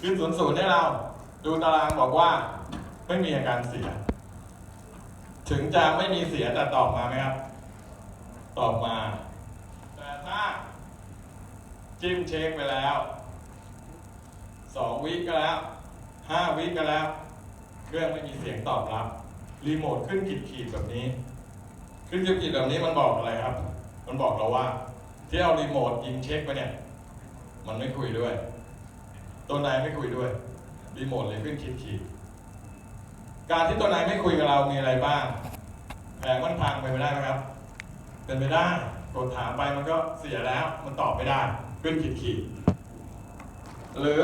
ขึ้นศูนย์ศูนย์ให้เราดูตารางบอกว่า ไม่มีอาการเสีย ถึงจะไม่มีเสียแต่ตอบมาไหมครับ ตอบมา แต่ถ้า จิ้มเช็คไปแล้วสองวิก็แล้วห้าวิก็แล้วเครื่องไม่มีเสียงตอบรับ รีโมทขึ้นขีดขีดแบบนี้ ขึ้นขีดขีดแบบนี้มันบอกอะไรครับ มันบอกเราว่า ที่เอารีโมทยิงเช็คไปเนี่ย มันไม่คุยด้วย ตัวนายไม่คุยด้วยรีโมทเลยขึ้นขีดขีดการที่ตัวนายไม่คุยกับเรามีอะไรบ้างแผงมันพังไปไม่ได้ไหมครับ เป็นไปได้กดถามไปมันก็เสียแล้ว มันตอบไม่ได้ขึ้นขีดขีดหรือ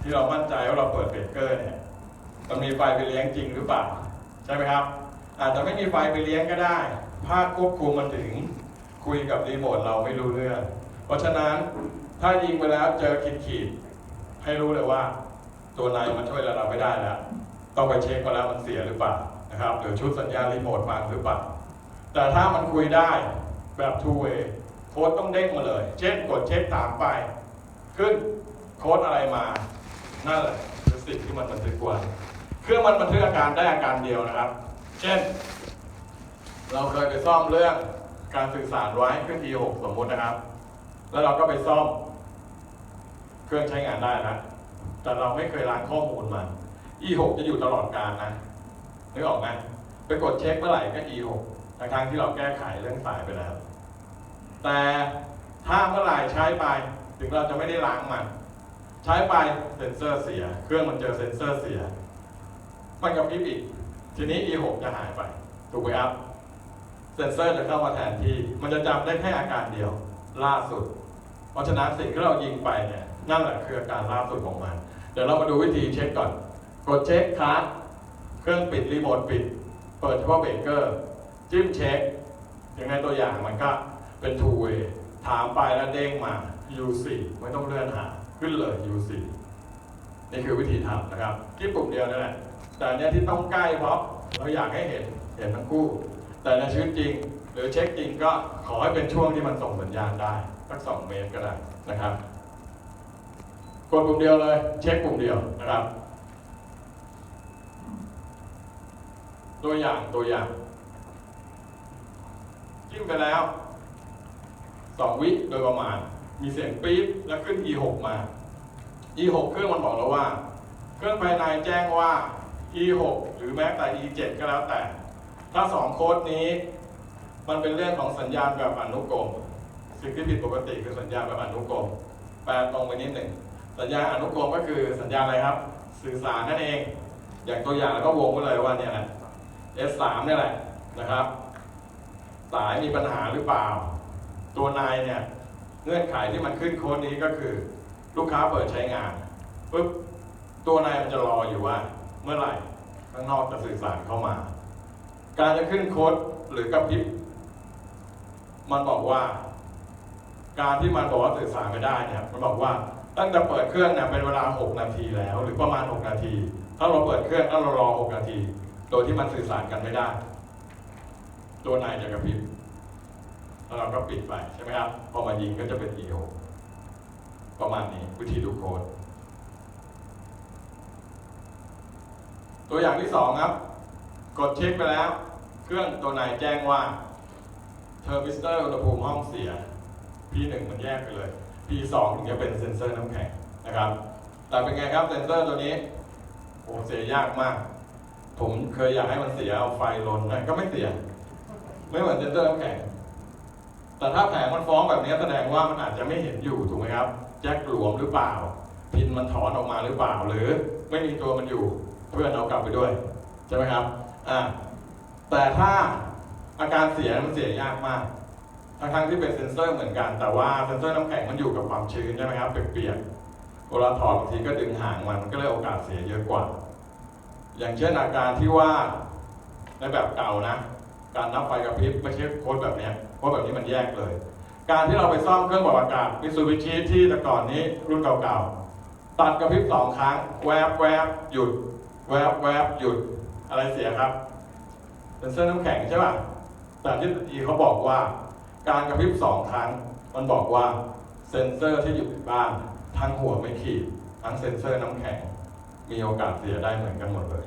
ที่เรามั่นใจว่าเราเปิดเบรกเกอร์เนี่ยมันมีไฟไปเลี้ยงจริงหรือเปล่าใช่ไหมครับ อาจจะไม่มีไฟไปเลี้ยงก็ได้ภาคควบคุมมันถึง คุยกับรีโมทเราไม่รู้เรื่อง เพราะฉะนั้นถ้ายิงไปแล้วเจอขีดขีด ให้รู้เลยว่าตัวนายมันช่วยเราไม่ได้แล้วต้องไปเช็คมาแล้วมันเสียหรือเปล่านะครับหรือชุดสัญญาณรีโมทฟังหรือเปล่าแต่ถ้ามันคุยได้แบบ two way โค้ดต้องเด้งมาเลย เช่นกดเช็คถามไป ขึ้นโค้ดอะไรมา นั่นแหละคือสิ่งที่มันบันทึกไว้เครื่องมันบันทึกอาการได้อาการเดียวนะครับ เช่น เราเคยไปซ่อมเรื่องการสื่อสารไว้ขึ้น E6 สมมุตินะครับ แล้วเราก็ไปซ่อม เครื่องใช้งานได้นะ แต่เราไม่เคยล้างข้อมูลมัน E6 จะอยู่ตลอดกาลนะนึกออกไหมไปกดเช็คเมื่อไหร่ก็ E6 ทั้งที่เราแก้ไขเรื่องสายไปแล้ว แต่ถ้าเมื่อไหร่ใช้ไปถึงเราจะไม่ได้ล้างมัน ใช้ไปเซ็นเซอร์เสีย เครื่องมันเจอเซ็นเซอร์เสีย มันกับพริบอีกทีนี้ E6 จะหายไป ถูกไหมครับ เซ็นเซอร์จะเข้ามาแทนที่ มันจะจำได้แค่อาการเดียว ล่าสุด เพราะฉะนั้นสิ่งที่เรายิงไปเนี่ย นั่นแหละคืออาการล่าสุดของมัน เดี๋ยวเรามาดูวิธีเช็คก่อน กดเช็คคัสเครื่องปิดรีโมทปิด เปิดเฉพาะเบรกเกอร์ จิ้มเช็ค อย่างในตัวอย่างมันก็เป็น two way ถามไปแล้วเด้งมา U4 ไม่ต้องเลื่อนหา ขึ้นเลย U4 นี่คือวิธีทำนะครับที่ปุ่มเดียวนั่นแหละแต่เนี้ยที่ต้องใกล้เพราะเราอยากให้เห็นเห็นทั้งคู่ แต่ในชีวิตจริง หรือเช็คจริงก็ขอให้เป็นช่วงที่มันส่งสัญญาณได้สักสองเมตรก็ได้นะครับ กดปุ่มเดียวเลย เช็คปุ่มเดียวนะครับ ตัวอย่างตัวอย่างจิ้มไปแล้วสองวิโดยประมาณ มีเสียงปี๊บแล้วขึ้น E6 มา E6 เครื่องมันบอกเราว่า เครื่องภายในแจ้งว่า E6 หรือแม้แต่ E7 ก็แล้วแต่ ถ้าสองโค้ดนี้ มันเป็นเรื่องของสัญญาณแบบอนุกรมสิ่งที่ผิดปกติคือสัญญาณแบบอนุกรมแปลตรงไปนิดหนึ่ง สัญญาอนุกรมก็คือสัญญาอะไรครับ สื่อสารนั่นเอง อย่างตัวอย่างแล้วก็วงไว้เลยว่าเนี่ยแหละ S3 เนี่ยแหละนะครับ สายมีปัญหาหรือเปล่า ตัวนายเนี่ยเงื่อนไขที่มันขึ้นโค้ดนี้ก็คือ ลูกค้าเปิดใช้งานปุ๊บตัวนายมันจะรออยู่ว่า เมื่อไหร่ข้างนอกจะสื่อสารเข้ามา การจะขึ้นโค้ดหรือกระพริบมันบอกว่า การที่มันบอกว่าสื่อสารไม่ได้เนี่ยมันบอกว่า ตั้งแต่เปิดเครื่องเนี่ยเป็นเวลา 6 นาทีแล้ว หรือประมาณ 6 นาที ถ้าเราเปิดเครื่องแล้วเรารอ 6 นาที โดยที่มันสื่อสารกันไม่ได้ ตัวนายจะกระพริบแล้วเราก็ปิดไปใช่ไหมครับพอมายิงก็จะเป็น EO ประมาณนี้วิธีดูโค้ดตัวอย่างที่สองครับ กดเช็คไปแล้ว เครื่องตัวนายแจ้งว่าเทอร์มิสเตอร์อุณหภูมิห้องเสีย P1 มันแยกไปเลย P2 ถึงจะเป็นเซ็นเซอร์น้ำแข็งนะครับแต่เป็นไงครับเซ็นเซอร์ตัวนี้โอ้เสียยากมาก ผมเคยอยากให้มันเสียเอาไฟลนนะก็ไม่เสีย ไม่เหมือนเซ็นเซอร์น้ำแข็งแต่ถ้าแผงมันฟ้องแบบนี้แสดงว่ามันอาจจะไม่เห็นอยู่ถูกไหมครับแจ็คหลวมหรือเปล่า พินมันถอนออกมาหรือเปล่า หรือไม่มีตัวมันอยู่ เพื่อนเอากลับไปด้วยใช่ไหมครับอ่าแต่ถ้าอาการเสียมันเสียยากมาก ทั้งๆที่เป็นเซนเซอร์เหมือนกัน แต่ว่าเซนเซอร์น้ำแข็งมันอยู่กับความชื้นใช่ไหมครับเปียกๆเวลาถอดบางทีก็ดึงห่างมันก็เลยโอกาสเสียเยอะกว่า อย่างเช่นอาการที่ว่าในแบบเก่านะ การนับไฟกระพริบไม่ใช่โค้ดแบบเนี้ยโค้ดแบบนี้มันแยกเลย การที่เราไปซ่อมเครื่องปรับอากาศมิซูบิชิที่แต่ก่อนนี้รุ่นเก่าๆตัดกระพริบสองครั้งแวบแวบหยุด แวบแวบหยุดอะไรเสียครับเซ็นเซอร์น้ำแข็งใช่ป่ะแต่ที่ทีเขาบอกว่า การกระพริบสองครั้ง มันบอกว่าเซ็นเซอร์ที่อยู่ในบ้านทั้งหัวไม่ขีด ทั้งเซ็นเซอร์น้ำแข็ง มีโอกาสเสียได้เหมือนกันหมดเลย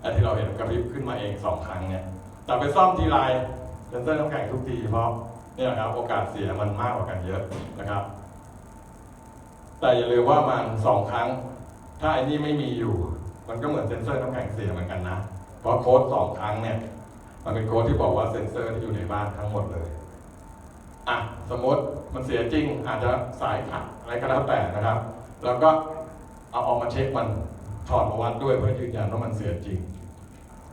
ไอ้ที่เราเห็นกระพริบขึ้นมาเองสองครั้งเนี่ยแต่ไปซ่อมทีไรเซ็นเซอร์น้ำแข็งทุกทีเพราะเนี่ยครับโอกาสเสียมันมากกว่ากันเยอะนะครับ แต่อย่าลืมว่ามันสองครั้ง ถ้าไอ้นี่ไม่มีอยู่ มันก็เหมือนเซ็นเซอร์น้ำแข็งเสียเหมือนกันนะเพราะโค้ดสองครั้งเนี่ยมันเป็นโค้ดที่บอกว่าเซ็นเซอร์ที่อยู่ในบ้านทั้งหมดเลย อะสมมติมันเสียจริงอาจจะสายขัดอะไรก็แล้วแต่นะครับ แล้วก็เอาออกมาเช็คมันถอดมาวัดด้วยเพื่อยืนยันว่ามันเสียจริง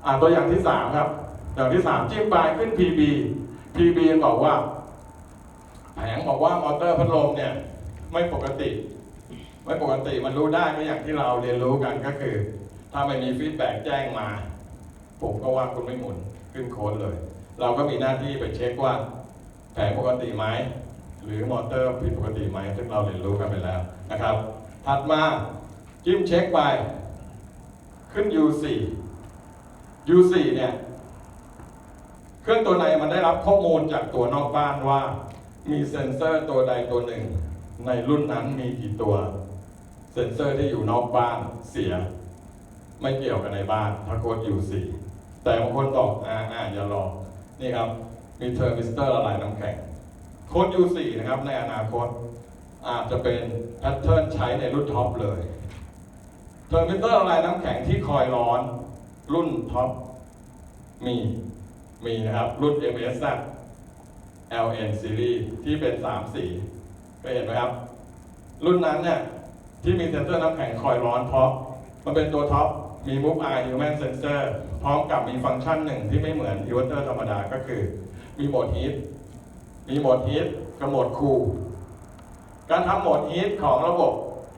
อะตัวอย่างที่สามครับ อย่างที่สามจิ้มไปขึ้น PB PB บอกว่า แผงบอกว่ามอเตอร์พัดลมเนี่ยไม่ปกติไม่ปกติมันรู้ได้ก็อย่างที่เราเรียนรู้กันก็คือ ถ้าไม่มีฟีดแบ็กแจ้งมาผมก็ว่าคุณไม่หมุนขึ้นโค้ดเลย เราก็มีหน้าที่ไปเช็คว่า แผงปกติไหมหรือมอเตอร์ผิดปกติไหมซึ่งเราเรียนรู้กันไปแล้วนะครับ ถัดมาจิ้มเช็คไป ขึ้น U4 U4 เนี่ยเครื่องตัวในมันได้รับข้อมูลจากตัวนอกบ้านว่า มีเซ็นเซอร์ตัวใดตัวหนึ่ง ในรุ่นนั้นมีกี่ตัว เซ็นเซอร์ที่อยู่นอกบ้านเสีย ไม่เกี่ยวกับในบ้านถ้าโค้ด U4 แต่บางคนบอกอ่าอ่าอย่ารอนี่ครับ มีเทอร์มิสเตอร์ละลายน้ำแข็งโค้ด U4 นะครับในอนาคตอาจจะเป็นแพทเทิร์นใช้ในรุ่นท็อปเลยเทอร์มิสเตอร์ละลายน้ำแข็งที่คอยร้อน รุ่นท็อปมีมีนะครับ รุ่น MS LN Series ที่เป็น 3 สีก็เห็นไหมครับ รุ่นนั้นเนี่ยที่มีเซนเซอร์น้ำแข็งคอยร้อนเพราะมันเป็นตัวท็อปมี Move Eye Human Sensor พร้อมกับมีฟังก์ชันหนึ่งที่ไม่เหมือนอิเวอร์เตอร์ธรรมดาก็คือ มีโหมดฮีทมีโหมดฮีทกับโหมดคูลการทำโหมดฮีทของระบบ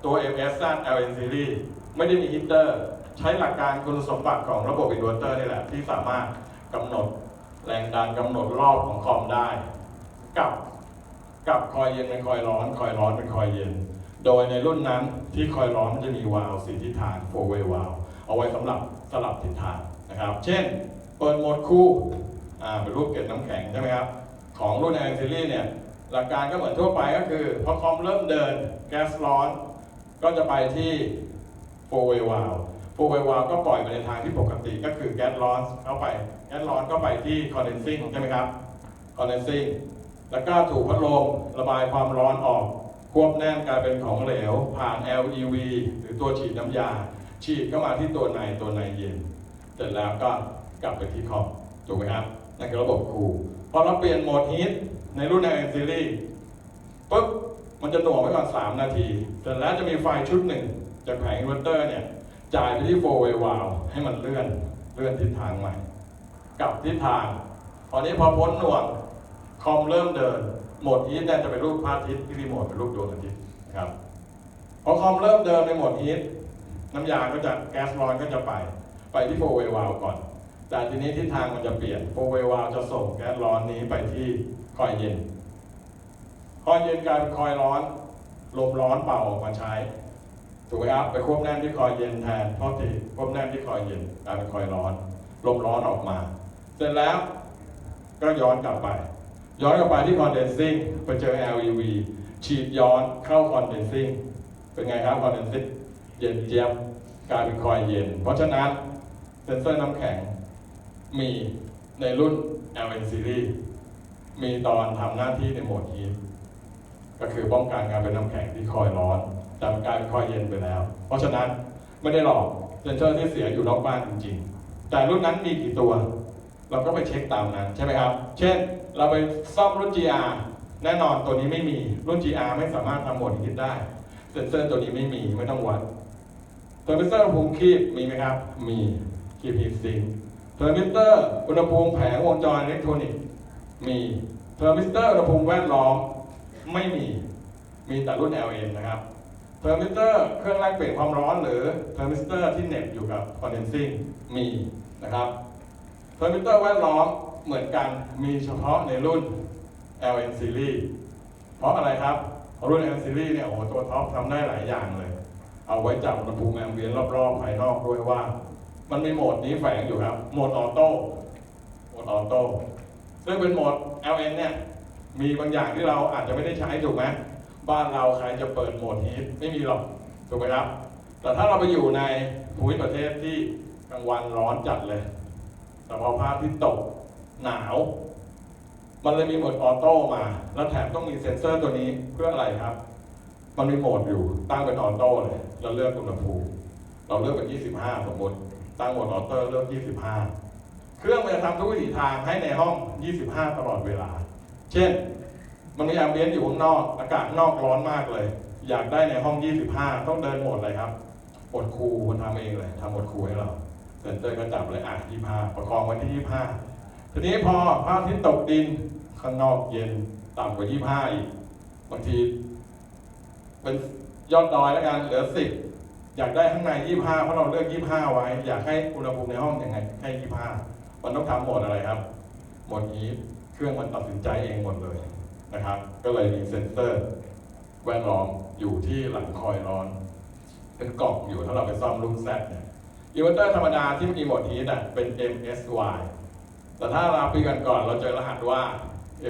ตัว MS LN Series ไม่ได้มีฮีเตอร์ ใช้หลักการคุณสมบัติของระบบอินเวอร์เตอร์นี่แหละ ที่สามารถกำหนดแรงดันกำหนดรอบของคอมได้ กับกับคอยเย็นเป็นคอยร้อน คอยร้อนเป็นคอยเย็น โดยในรุ่นนั้นที่คอยร้อนมันจะมีวาล์วสีทิศทาง four way valve เอาไว้สำหรับสลับทิศทางนะครับ เช่น เปิดโหมดคู่ อ่าเป็นรูปเกล็ดน้ำแข็งใช่ไหมครับ ของรุ่น a อ s ซีรีเนี่ย หลักการก็เหมือนทั่วไปก็คือ พอคอมเริ่มเดินแก๊สร้อน ก็จะไปที่ four way valve four way valve ก็ปล่อยไปในทางที่ปกติก็คือแก๊สร้อนเข้าไป แก๊สร้อนก็ไปที่ condensing ใช่ไหมครับ condensing แล้วก็ถูกพัดลมระบายความร้อนออก ควบแน่นกลายเป็นของเหลว ผ่าน LEV หรือตัวฉีดน้ำยา ฉีดเข้ามาที่ตัวในตัวในเย็น เสร็จแล้วก็กลับไปที่คอมถูกไหมครับ นั่นคือระบบคูลพอเราเปลี่ยนโหมดฮีทในรุ่น a อ s ซีรีส์ปุ๊บมันจะหน่วงไว้ก่อน 3 นาทีเสร็จแล้วจะมีไฟชุดหนึ่งจากแผงอินเวอร์เตอร์เนี่ยจ่ายไปที่4 way valve ให้มันเลื่อนเลื่อนทิศทางใหม่กลับทิศทาง ตอนนี้พอพ้นหน่วงคอมเริ่มเดินโหมดฮีทเนี่ยจะเป็นรูปพระอาทิตย์ที่รีโมทเป็นรูปดวงอาทิตย์ครับพอคอมเริ่มเดินในโหมดฮีทน้ำยาก็จะแก๊สร้อนก็จะไป ไปที่โฟเววาลก่อน แต่ทีนี้ทิศทางมันจะเปลี่ยนโฟเววาลจะส่งแก๊สร้อนนี้ไปที่คอยเย็น คอยเย็นกลายเป็นคอยร้อนลมร้อนเป่าออกมาใช้ถูกไหมครับไปควบแน่นที่คอยเย็นแทนเพราะที่ควบแน่นที่คอยเย็นกลายเป็นคอยร้อน ลมร้อนออกมา เสร็จแล้วก็ย้อนกลับไป ย้อนกลับไปที่ condensing ไปเจอ LEV ฉีดย้อนเข้า condensing เป็นไงครับ condensing เย็นเจี๊ยบกลายเป็นคอยเย็น เพราะฉะนั้นเซนเซอร์น้ำแข็ง มีในรุ่น LN series มีตอนทำหน้าที่ในโหมดฮีทก็คือป้องกันการเป็นน้ำแข็งที่คอยร้อนแต่มันกายเป็นคอยเย็นไปแล้ว เพราะฉะนั้นไม่ได้หลอกเซนเซอร์ที่เสียอยู่นอกบ้านจริงๆ แต่รุ่นนั้นมีกี่ตัว เราก็ไปเช็คตามนั้นใช่ไหมครับ เช่นเราไปซ่อมรุ่น GR แน่นอนตัวนี้ไม่มีรุ่น GR ไม่สามารถทำโหมดฮิตได้ เซนเซอร์ตัวนี้ไม่มีไม่ต้องวัดเทอร์มิเตอร์อุณหภูมิคีบมีไหมครับ มีคีบฮีทซิง เทอร์มิสเตอร์อุณหภูมิแผงวงจรอิเล็กทรอนิกส์มีเทอร์มิสเตอร์อุณหภูมิแวดล้อมไม่มีมีแต่รุ่น LN นะครับเทอร์มิสเตอร์เครื่องแรกเปลี่ยนความร้อน หรือเทอร์มิสเตอร์ที่เหน็บอยู่กับคอนเดนซิ่งมีนะครับเทอร์มิเตอร์แวดล้อมเหมือนกันมีเฉพาะในรุ่น LN series เพราะอะไรครับ รุ่น LN series เนี่ยโอ้ตัวท็อปทำได้หลายอย่างเลย เอาไว้จับอุณหภูมิแอมเบียนรอบๆภายนอกด้วยว่า มันมีโหมดนี้แฝงอยู่ครับ โหมดออโต้ โหมดออโต้ ซึ่งเป็นโหมด LN เนี่ย มีบางอย่างที่เราอาจจะไม่ได้ใช้ถูกไหมบ้านเราใครจะเปิดโหมดฮีทไม่มีหรอก ถูกไหมครับ แต่ถ้าเราไปอยู่ในภูมิประเทศที่กลางวันร้อนจัดเลย แต่พอพระอาทิตย์ตกหนาว มันเลยมีโหมดออโต้มา แล้วแถมต้องมีเซ็นเซอร์ตัวนี้เพื่ออะไรครับ มันมีโหมดอยู่ตั้งเป็นออโต้เลยเราเลือกอุณหภูมิ เราเลือกเป็น 25 สมมติ ตั้งโหมดออโต้เลือก 25 เครื่องมันจะทำทุกวิถีทางให้ในห้อง 25 ตลอดเวลา เช่น มันมีแอมเบียนอยู่ข้างนอก อากาศนอกร้อนมากเลย อยากได้ในห้อง 25 ต้องเดินหมดอะไรครับหมดคูลมันทำเองเลยทำหมดครูให้เราเซนเตอร์ก็จับเลยอะ25 ประคองไว้ที่ 25 ทีนี้พอพระอาทิตย์ตกดินข้างนอกเย็นต่ำกว่า 25 อีก บางที เป็นยอดดอยแล้วกันเหลือ 10 อยากได้ข้างใน 25 เพราะเราเลือก 25 ไว้ อยากให้อุณหภูมิในห้องยังไงแค่25 มันต้องทำโหมดอะไรครับ โหมดนี้เครื่องมันตัดสินใจเองหมดเลยนะครับ ก็เลยมีเซ็นเซอร์แวดล้อมอยู่ที่หลังคอยร้อน เป็นกล่องอยู่ถ้าเราไปซ่อมรุ่นแซดเนี่ยอินเวอร์เตอร์ธรรมดาที่มีโหมดฮีทอะเป็น MSY แต่ถ้าเราปีกันก่อนเราเจอรหัสว่า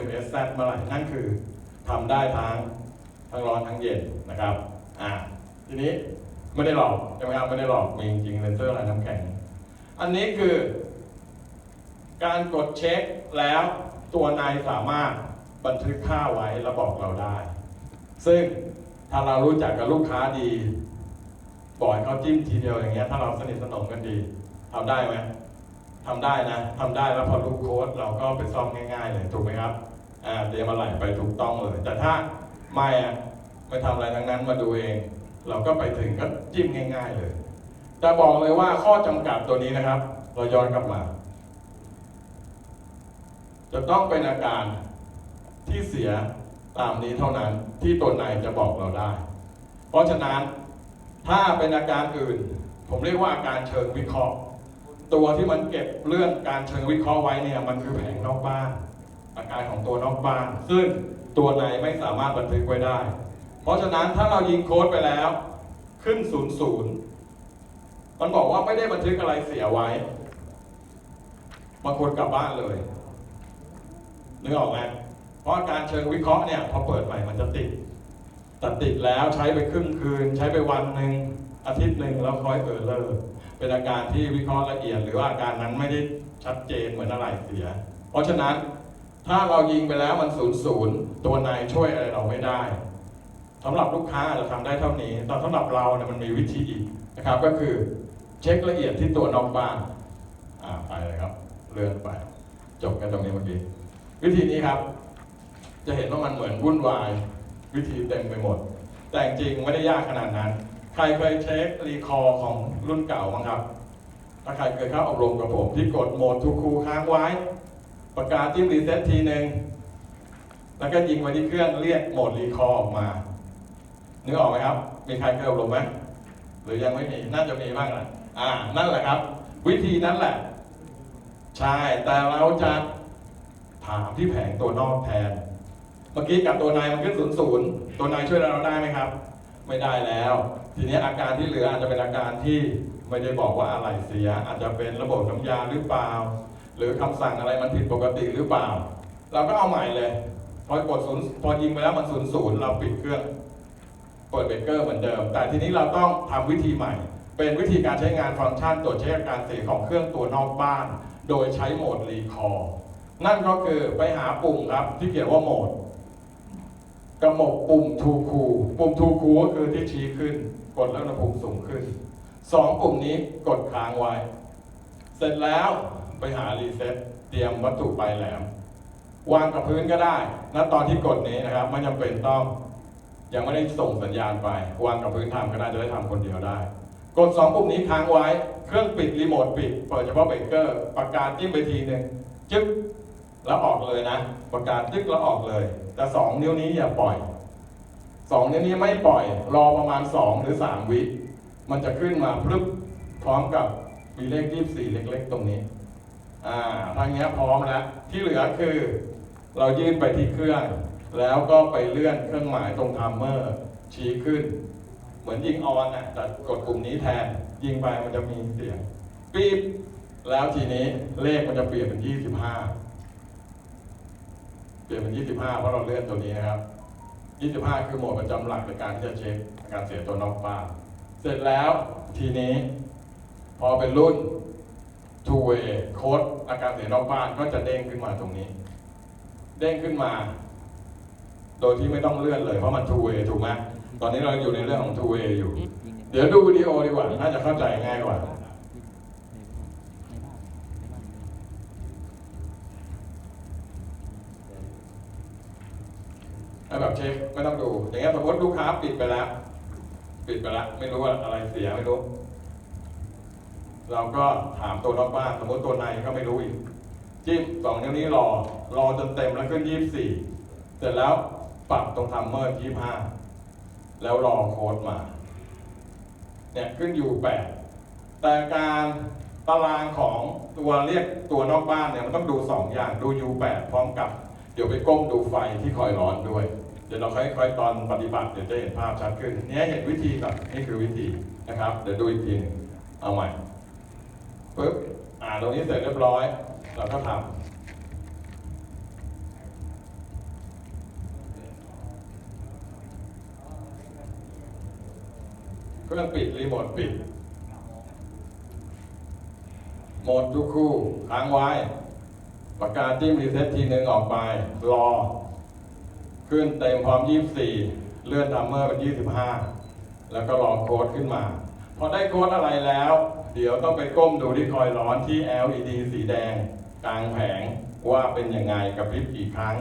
MSZ เมื่อไหร่นั่นคือทำได้ทั้งทั้งร้อนทั้งเย็นนะครับอ่าทีนี้ ไม่ได้หลอกใช่ไหมครับไม่ได้หลอกมีจริงๆเซนเซอร์อะไรน้ำแข็ง อันนี้คือ การกดเช็คแล้วตัวนายสามารถบันทึกค่าไว้แล้วบอกเราได้ ซึ่งถ้าเรารู้จักกับลูกค้าดีบอกให้เขาจิ้มทีเดียวอย่างเงี้ยถ้าเราสนิทสนมกันดีทำได้ไหมทำได้นะทำได้แล้วพอรู้โค้ดเราก็ไปซ่อมง่ายๆเลยถูกไหมครับอ่าเตรียมอะไรไปถูกต้องเลย แต่ถ้าไม่อะไม่ทำอะไรทั้งนั้นมาดูเอง เราก็ไปถึงก็จิ้มง่ายๆเลย แต่บอกเลยว่าข้อจำกัดตัวนี้นะครับ เราย้อนกลับมา จะต้องเป็นอาการที่เสียตามนี้เท่านั้นที่ตัวนายจะบอกเราได้ เพราะฉะนั้นถ้าเป็นอาการอื่น ผมเรียกว่าอาการเชิงวิเคราะห์ ตัวที่มันเก็บเรื่องการเชิงวิเคราะห์ไว้เนี่ยมันคือแผงนอกบ้าน อาการของตัวนอกบ้าน ซึ่งตัวนายไม่สามารถบันทึกไว้ได้ เพราะฉะนั้นถ้าเรายิงโค้ดไปแล้ว ขึ้นศูนย์ศูนย์มันบอกว่าไม่ได้บันทึกอะไรเสียไว้บางคนกลับบ้านเลยนึกออกไหมเพราะการเชิงวิเคราะห์เนี่ยพอเปิดใหม่มันจะติดแต่ติดแล้วใช้ไปครึ่งคืน ใช้ไปวันหนึ่งอาทิตย์หนึ่งแล้วค่อยเออเลอร์เป็นอาการที่วิเคราะห์ละเอียด หรือว่าอาการนั้นไม่ได้ชัดเจนเหมือนอะไรเสีย เพราะฉะนั้นถ้าเรายิงไปแล้วมันศูนย์ศูนย์ตัวนายช่วยอะไรเราไม่ได้ สำหรับลูกค้าเราทำได้เท่านี้ แต่สำหรับเราเนี่ยมันมีวิธีอีกนะครับ ก็คือเช็คละเอียดที่ตัวนอกบ้านอ่าไปเลยครับ เลื่อนไป จบกันตรงนี้เมื่อกี้ วิธีนี้ครับ จะเห็นว่ามันเหมือนวุ่นวาย วิธีเต็มไปหมด แต่จริงไม่ได้ยากขนาดนั้น ใครเคยเช็ครีคอร์ของรุ่นเก่าบ้างครับ ถ้าใครเคยเข้าอบรมกับผมที่กดโหมดทูคูค้างไว้ประกาศจิ้มรีเซ็ตทีหนึ่งแล้วก็ยิงไปที่เครื่องเรียกโหมดรีคอร์ออกมา นึกออกไหมครับ มีใครเคยอบรมไหมหรือยังไม่มีน่าจะมีบ้างแหละอ่า นั่นแหละครับ วิธีนั้นแหละ ใช่ แต่เราจะถามที่แผงตัวนอกแทน เมื่อกี้กับตัวนายมันขึ้นศูนย์ศูนย์ตัวนายช่วยเราได้ไหมครับ ไม่ได้แล้ว ทีนี้อาการที่เหลืออาจจะเป็นอาการที่ไม่ได้บอกว่าอะไรเสีย อาจจะเป็นระบบน้ำยาหรือเปล่า หรือคำสั่งอะไรมันผิดปกติหรือเปล่า เราก็เอาใหม่เลย พอกดศูนย์พอยิงไปแล้วมันศูนย์ศูนย์เราปิดเครื่อง เปิดเบรกเกอร์เหมือนเดิม แต่ทีนี้เราต้องทำวิธีใหม่ เป็นวิธีการใช้งานฟังก์ชันตรวจเช็คอาการเสียของเครื่องตัวนอกบ้าน โดยใช้โหมดรีคอร์นั่นก็คือไปหาปุ่มครับที่เขียนว่าโหมดกระหมกปุ่มทูคูปุ่มทูคูก็คือที่ชี้ขึ้น กดแล้วอุณหภูมิสูงขึ้นสองปุ่มนี้กดค้างไว้ เสร็จแล้วไปหารีเซ็ตเตรียมวัตถุปลายแหลม วางกับพื้นก็ได้ณตอนที่กดนี้นะครับ ไม่จำเป็นต้อง ยังไม่ได้ส่งสัญญาณไปวางกับพื้นทำก็ได้จะได้ทำคนเดียวได้ กดสองปุ่มนี้ค้างไว้ เครื่องปิดรีโมทปิด เปิดเฉพาะเบรกเกอร์ประกาศจิ้มไปทีหนึ่งจึ๊บแล้วออกเลยนะ ประกาศจึ๊กแล้วออกเลย แต่สองนิ้วนี้อย่าปล่อยสองนิ้วนี้ไม่ปล่อย รอประมาณสองหรือสามวิ มันจะขึ้นมาพรึบพร้อมกับมีเลขยี่สี่เล็ก ๆ ตรงนี้ อ่าทางนี้พร้อมแล้วที่เหลือคือ เรายื่นไปที่เครื่อง แล้วก็ไปเลื่อนเครื่องหมายตรงทัมเมอร์ชี้ขึ้น เหมือนยิงออนน่ะแต่กดปุ่มนี้แทน ยิงไปมันจะมีเสียงปี๊บแล้วทีนี้เลขมันจะเปลี่ยนเป็นยี่สิบห้าเปลี่ยนเป็น 25 เพราะเราเลื่อนตัวนี้นะครับ 25 คือโหมดประจำหลักในการที่จะเช็คการเสียตัวนอกบ้าน เสร็จแล้วทีนี้ พอเป็นรุ่น two way โค้ดอาการเสียนอกบ้านก็จะเด้งขึ้นมาตรงนี้ เด้งขึ้นมา โดยที่ไม่ต้องเลื่อนเลยเพราะมัน two way ถูกไหมตอนนี้เราอยู่ในเรื่องของ two way อยู่ เดี๋ยวดูวิดีโอดีกว่า น่าจะเข้าใจง่ายกว่าถ้าแบบเช็คไม่ต้องดู อย่างเงี้ยสมมติลูกค้าปิดไปแล้ว ปิดไปแล้ว ไม่รู้ว่าอะไรเสียไม่รู้ เราก็ถามตัวนอกบ้านสมมติตัวในก็ไม่รู้อีกจิ้มสองนิ้วนี้รอ รอจนเต็มแล้วขึ้นยี่สิบสี่เสร็จแล้ว ปรับตรงทัมเมอร์ยี่ห้าแล้วรอโค้ดมาเนี่ยขึ้นอยู่แปดแต่การตารางของตัวเรียกตัวนอกบ้านเนี่ยมันต้องดูสองอย่างดู U8 พร้อมกับ เดี๋ยวไปก้มดูไฟที่คอยร้อนด้วย เดี๋ยวเราค่อยๆตอนปฏิบัติเดี๋ยวจะเห็นภาพชัดขึ้นเนี่ยเห็นวิธีก่อนนี่คือวิธีนะครับ เดี๋ยวดูอีกทีเอาใหม่ปึ๊บอ่าตรงนี้เสร็จเรียบร้อย เราก็ทำ เครื่องปิดรีโมทปิดโหมดทุกคู่ค้างไว้ ปากกาจิ้มรีเซ็ตทีหนึ่งออกไป รอ ขึ้นเต็มพร้อม 24 เลื่อนทัมเมอร์เป็น 25 แล้วก็รอโค้ดขึ้นมา พอได้โค้ดอะไรแล้ว เดี๋ยวต้องไปก้มดูที่คอยร้อนที่ LED สีแดง กลางแผงว่าเป็นยังไงกระพริบกี่ครั้ง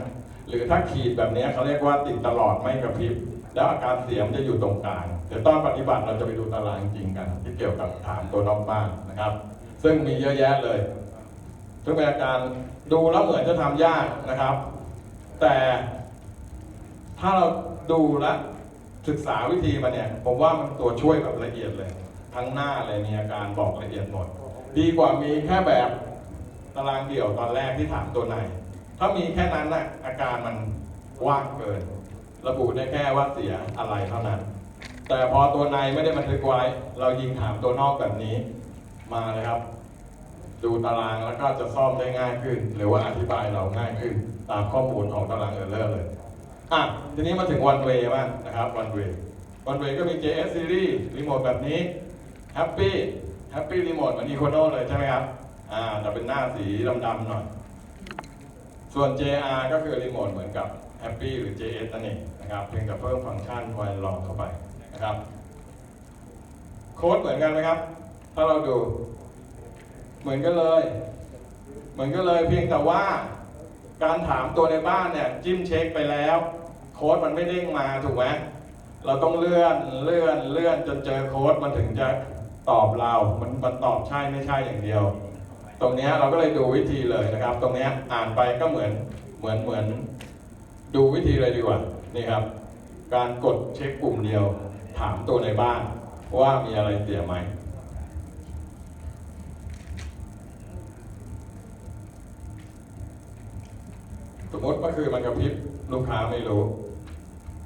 หรือถ้าขีดแบบนี้เขาเรียกว่าติดตลอดไม่กระพริบ แล้วอาการเสียมนจะอยู่ตรงกลางเดี๋ยวตอนปฏิบัติเราจะไปดูตารางจริงกัน ที่เกี่ยวกับถามตัวนอกบ้านนะครับ ซึ่งมีเยอะแยะเลยซึ่งเป็นอาการดูแล้วเหมือนจะทำยากนะครับ แต่ถ้าเราดูและศึกษาวิธีมาเนี่ย ผมว่ามันตัวช่วยแบบละเอียดเลย ทั้งหน้าเลยมีอาการบอกละเอียดหมด ดีกว่ามีแค่แบบตารางเดี่ยวตอนแรกที่ถามตัวในถ้ามีแค่นั้นนะอาการมันว่างเกิน ระบุได้แค่ว่าเสียอะไรเท่านั้น แต่พอตัวในไม่ได้บันทึกไว้ เรายิงถามตัวนอกแบบนี้มาเลยครับ ดูตารางแล้วก็จะซ่อมได้ง่ายขึ้น หรือว่าอธิบายเราง่ายขึ้น ตามข้อมูลของตารางเออร์เลอร์เลยอะทีนี้มาถึงวันเวย์บ้างนะครับวันเวย์วันเวย์ก็มี JS Series รีโมทแบบนี้ Happy Happy รีโมทเหมือนอีโคโนเลยใช่ไหมครับอ่าแต่เป็นหน้าสีดำๆหน่อย ส่วน JR ก็คือรีโมทเหมือนกับ Happy หรือ JS นั่นเองนะครับเพียงแต่เพิ่มฟังก์ชันไวรอเข้าไปนะครับ โค้ดเหมือนกันไหมครับ ถ้าเราดู เหมือนกันเลย เหมือนกันเลยเพียงแต่ว่าการถามตัวในบ้านเนี่ยจิ้มเช็คไปแล้ว โค้ดมันไม่เด้งมาถูกไหมเราต้องเลื่อนเลื่อนเลื่อนจนเจอโค้ดมันถึงจะตอบเรา มันมันตอบใช่ไม่ใช่อย่างเดียว ตรงนี้เราก็เลยดูวิธีเลยนะครับ ตรงนี้อ่านไปก็เหมือนเหมือนเหมือน ดูวิธีเลยดีกว่านี่ครับ การกดเช็คปุ่มเดียว ถามตัวในบ้าน ว่ามีอะไรเสียไหมสมมติเมื่อคืนมันกระพริบลูกค้าไม่รู้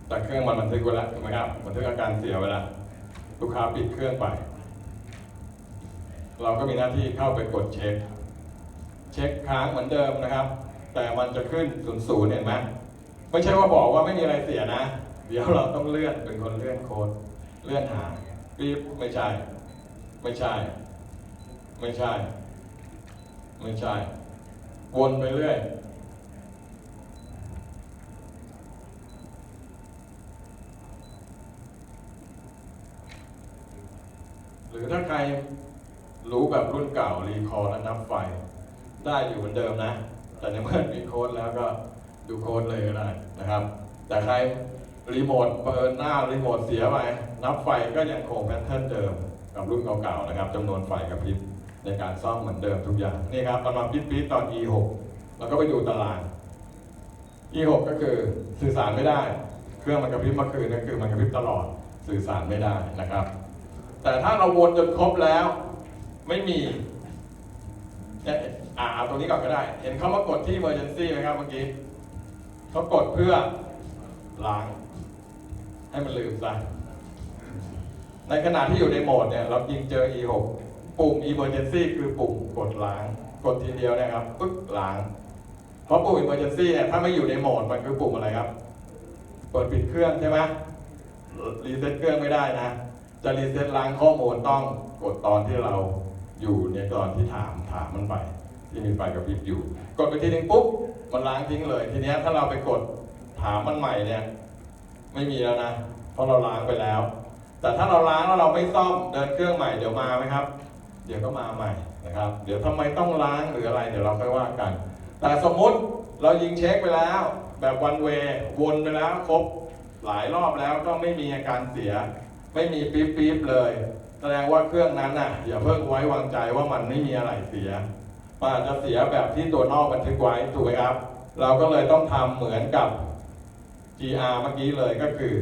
แต่เครื่องมันบันทึกไว้แล้วถูกไหมครับบันทึกอาการเสียไว้แล้วลูกค้าปิดเครื่องไป เราก็มีหน้าที่เข้าไปกดเช็ค เช็คค้างเหมือนเดิมนะครับ แต่มันจะขึ้นศูนย์ศูนย์เห็นไหม ไม่ใช่ว่าบอกว่าไม่มีอะไรเสียนะ เดี๋ยวเราต้องเลื่อนเป็นคนเลื่อนโค้ดเลื่อนหาปี๊บไม่ใช่ ไม่ใช่ ไม่ใช่ ไม่ใช่ วนไปเรื่อยหรือถ้าใครรู้แบบรุ่นเก่ารีคอร์และนับไฟ ได้อยู่เหมือนเดิมนะ แต่ในเมื่อมีโค้ดแล้วก็ ดูโค้ดเลยก็ได้นะครับ แต่ใครรีโมทเปิดหน้ารีโมทเสียไปนับไฟก็ยังคงแพทเทิร์นเดิมกับรุ่นเก่าๆนะครับจำนวนไฟกับพริบในการซ่อมเหมือนเดิมทุกอย่าง นี่ครับประมาณปิดปีดๆตอน E6 แล้วก็ไปดูตาราง E6 ก็คือสื่อสารไม่ได้ เครื่องมันกระพริบเมื่อคืนก็คือมันกระพริบตลอดสื่อสารไม่ได้นะครับ แต่ถ้าเราวนจนครบแล้ว ไม่มีเนี่อ่าเอาตรงนี้ก่อนก็ได้ เห็นเขามากดที่ emergency ไหมครับเมื่อกี้ เขากดเพื่อล้าง ให้มันลืมซะในขณะที่อยู่ในโหมดเนี่ย เรายิงเจอ E6 ปุ่ม emergency คือปุ่มกดล้าง กดทีเดียวเนะครับปึ๊กล้าง เพราะปุ่ม emergency เนี่ยถ้าไม่อยู่ในโหมดมันคือปุ่มอะไรครับ เปิดปิดเครื่องใช่ไหมรีเซ็ตเครื่องไม่ได้นะ จะรีเซ็ตล้างข้อมูลต้องกดตอนที่เราอยู่ในตอนที่ถามถามมันไป ที่มีไฟกับพริบอยู่ กดไปทีนึงปุ๊บ มันล้างทิ้งเลย ทีนี้ถ้าเราไปกดถามมันใหม่เนี่ย ไม่มีแล้วนะเพราะเราล้างไปแล้ว แต่ถ้าเราล้างแล้วเราไม่ซ่อมเดินเครื่องใหม่เดี๋ยวมาไหมครับ เดี๋ยวก็มาใหม่นะครับ เดี๋ยวทำไมต้องล้างหรืออะไรเดี๋ยวเราค่อยว่ากัน แต่สมมุติเรายิงเช็คไปแล้ว แบบวันเววนไปแล้วครบหลายรอบแล้วก็ไม่มีอาการเสีย ไม่มีปี๊บปี๊บเลย แสดงว่าเครื่องนั้นน่ะอย่าเพิ่งไว้วางใจว่ามันไม่มีอะไรเสีย มันอาจจะเสียแบบที่ตัวนอกบันทึกไว้ถูกไหมครับ เราก็เลยต้องทำเหมือนกับ GR เมื่อกี้เลยก็คือ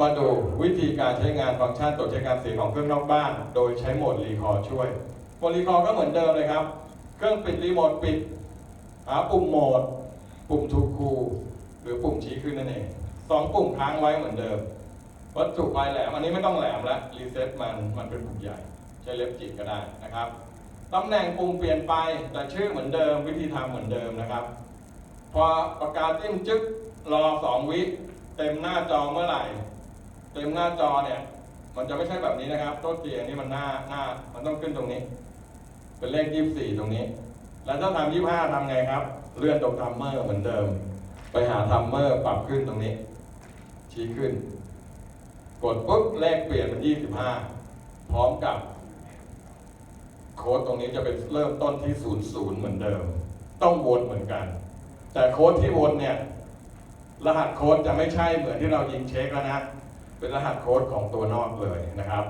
มาดูวิธีการใช้งานฟังก์ชันตรวจเช็คการเสียของเครื่องนอกบ้าน โดยใช้โหมดรีคอร์ช่วยโหมดรีคอร์ก็เหมือนเดิมเลยครับ เครื่องปิดรีโมทปิดหาปุ่มโหมด ปุ่มทูคูหรือปุ่มชี้ขึ้นนั่นเองสองปุ่มค้างไว้เหมือนเดิม วัตถุปลายแหลมอันนี้ไม่ต้องแหลมแล้วรีเซ็ตมันมันเป็นปุ่มใหญ่ ใช้เล็บจิกก็ได้นะครับ ตำแหน่งปุ่มเปลี่ยนไปแต่ชื่อเหมือนเดิมวิธีทำเหมือนเดิมนะครับ พอปากกาจิ้มจึ๊กรอสองวิ เต็มหน้าจอเมื่อไหร่ เต็มหน้าจอเนี่ย มันจะไม่ใช่แบบนี้นะครับโต๊ะเตียงนี่มันหน้าหน้า มันต้องขึ้นตรงนี้ เป็นเลขยี่สี่ตรงนี้ แล้วถ้าทำยี่ห้าทำไงครับ เลื่อนตรงทัมเมอร์เหมือนเดิม ไปหาทัมเมอร์ปรับขึ้นตรงนี้ ชี้ขึ้น กดปุ๊บเลขเปลี่ยนเป็นยี่สิบห้าพร้อมกับ โค้ดตรงนี้จะเป็นเริ่มต้นที่ศูนย์ศูนย์เหมือนเดิม ต้องวนเหมือนกัน แต่โค้ดที่วนเนี่ย รหัสโค้ดจะไม่ใช่เหมือนที่เรายิงเช็คแล้วนะ เป็นรหัสโค้ดของตัวนอกเลยนะครับ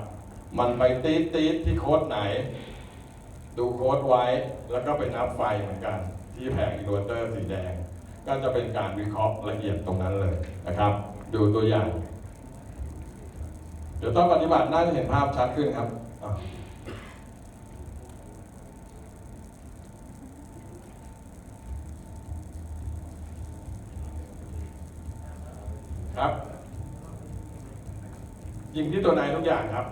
มันไปตีดตีดที่โค้ดไหน ดูโค้ดไว้แล้วก็ไปนับไฟเหมือนกัน ที่แผงอินเวอร์เตอร์สีแดง ก็จะเป็นการวิเคราะห์ละเอียดตรงนั้นเลยนะครับ ดูตัวอย่าง เดี๋ยวต้องปฏิบัติน่าจะเห็นภาพชัดขึ้นครับ ครับ ยิงที่ตัวในทุกอย่างครับ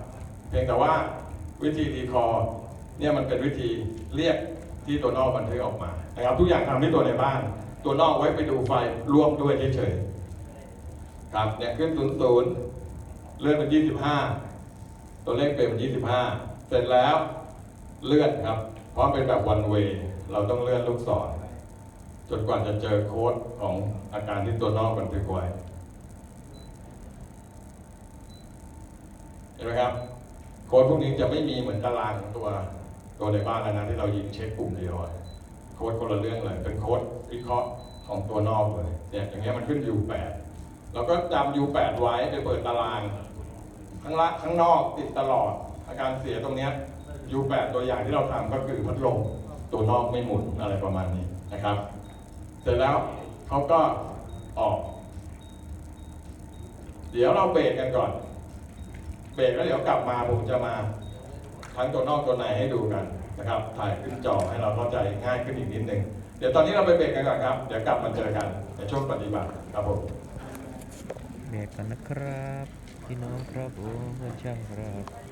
เพียงแต่ว่าวิธีรีคอร์เนี่ยมันเป็นวิธีเรียกที่ตัวนอกบันทึกออกมานะครับ ทุกอย่างทำที่ตัวในบ้าน ตัวนอกไว้ไปดูไฟรวมด้วยเฉยๆครับเนี่ยขึ้นศูนย์ศูนย์เลื่อนเป็นยี่สิบห้าตัวเลขเป็นยี่สิบห้าเสร็จแล้วเลื่อนครับ เพราะเป็นแบบวันเวเราต้องเลื่อนลูกศรจนกว่าจะเจอโค้ดของอาการที่ตัวนอกบันทึกไว้ ห็นไหมครับโค้ดพวกนี้จะไม่มีเหมือนตารางตัวตัวในบ้านแล้วนะที่เรายิงเช็คปุ่มเดียวโค้ดคนละเรื่องเลย เป็นโค้ดวิเคราะห์ของตัวนอกเลยเนี่ยอย่างเงี้ยมันขึ้น U8 เราก็จำ U8 ไว้ไปเปิดตาราง ข้างละข้างนอกติดตลอด อาการเสียตรงเนี้ย U8 ตัวอย่างที่เราทำก็คือพัดลมตัวนอกไม่หมุนอะไรประมาณนี้นะครับ เสร็จแล้วเขาก็ออก เดี๋ยวเราเบรกกันก่อน เบรกแล้วเดี๋ยวกลับมาผมจะมาทั้งตัวนอกตัวในให้ดูกันนะครับ ถ่ายขึ้นจอให้เราเข้าใจง่ายขึ้นอีกนิดนึงเดี๋ยวตอนนี้เราไปเบรกกันก่อนครับ เดี๋ยวกลับมาเจอกันในช่วงปฏิบัติครับผมเบรกกันนะครับ พี่น้องครับผมเพื่อนช่างครับ